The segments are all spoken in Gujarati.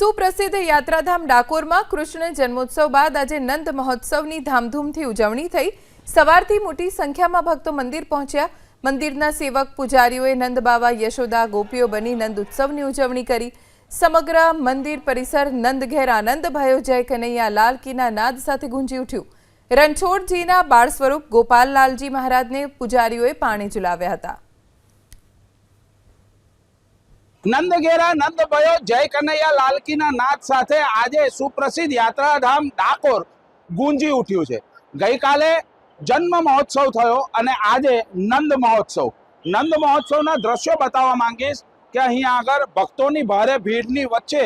સુપ્રસિદ્ધ યાત્રાધામ ડાકોરમાં કૃષ્ણ જન્મોત્સવ બાદ આજે નંદ મહોત્સવની ધામધૂમથી ઉજવણી થઈ. સવારથી મોટી સંખ્યામાં ભક્તો મંદિર પહોંચ્યા. મંદિરના સેવક પૂજારીઓએ નંદ બાવા, યશોદા, ગોપીઓ બની નંદ ઉત્સવની ઉજવણી કરી. સમગ્ર મંદિર પરિસર નંદ ઘેર આનંદ ભયો જય કનૈયા, લાલ કીના નાદ સાથે ગુંજી ઉઠ્યું. રણછોડજીના બાળ સ્વરૂપ ગોપાલલાલજી મહારાજને પૂજારીઓએ પાણી ઝુલાવ્યા હતા. નંદ ઘેરા નંદ ભયો જય કનૈયા, લાલકીના નાદ સાથે આજે સુપ્રસિદ્ધ યાત્રાધામ ડાકોર ગુંજી ઉઠ્યું છે. ગઈકાલે જન્મ મહોત્સવ થયો અને આજે નંદ મહોત્સવ. નંદ મહોત્સવના દ્રશ્યો બતાવવા માંગીશ કે અહીંયા આગળ ભક્તોની ભારે ભીડની વચ્ચે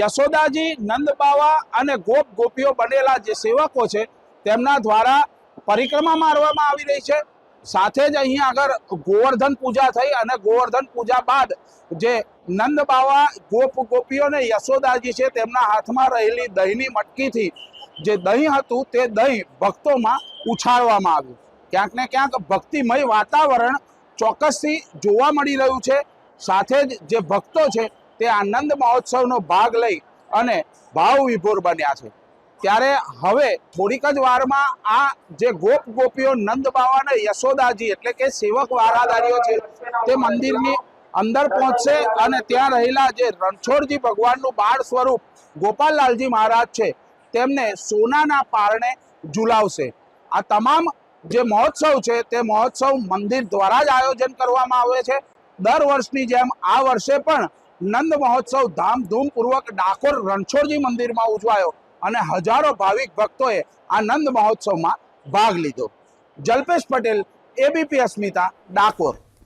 યશોદાજી નંદ બાવા અને ગોપ ગોપીઓ બનેલા જે સેવકો છે, તેમના દ્વારા પરિક્રમા મારવામાં આવી રહી છે. સાથે જ અહીંયા આગળ ગોવર્ધન પૂજા થઈ અને ગોવર્ધન પૂજા બાદ જે નંદ બાવા ગોપ ગોપીઓ ને યશોદાજી છે તેમના હાથમાં રહેલી દહીંની મટકીથી જે દહીં હતું તે દહીં ભક્તોમાં ઉછાળવામાં આવ્યું. ક્યાંક ને ક્યાંક ભક્તિમય વાતાવરણ ચોક્કસથી જોવા મળી રહ્યું છે. સાથે જ જે ભક્તો છે તે આનંદ મહોત્સવનો ભાગ લઈ અને ભાવ વિભોર બન્યા છે. ત્યારે હવે થોડીક જ વારમાં આ જે ગોપ ગોપીઓ નંદ બાવા અને યશોદાજી એટલે કે સેવક વારાદારીઓ છે, તે મંદિરની અંદર પહોંચશે અને ત્યાં રહેલા જે રણછોડજી ભગવાનનું બાળ સ્વરૂપ ગોપાલલાલજી મહારાજ છે, તેમને સોનાના પારણે ઝુલાવશે. આ તમામ જે મહોત્સવ છે, તે મહોત્સવ મંદિર દ્વારા જ આયોજન કરવામાં આવે છે. દર વર્ષની જેમ આ વર્ષે પણ નંદ મહોત્સવ ધામધૂમપૂર્વક ડાકોર રણછોડજી મંદિરમાં ઉજવાયો. અને હજારો ભાવિક ભક્તોએ આનંદ મહોત્સવમાં ભાગ લીધો. જલ્પેશ પટેલ એબીપી અસ્મિતા ડાકોર.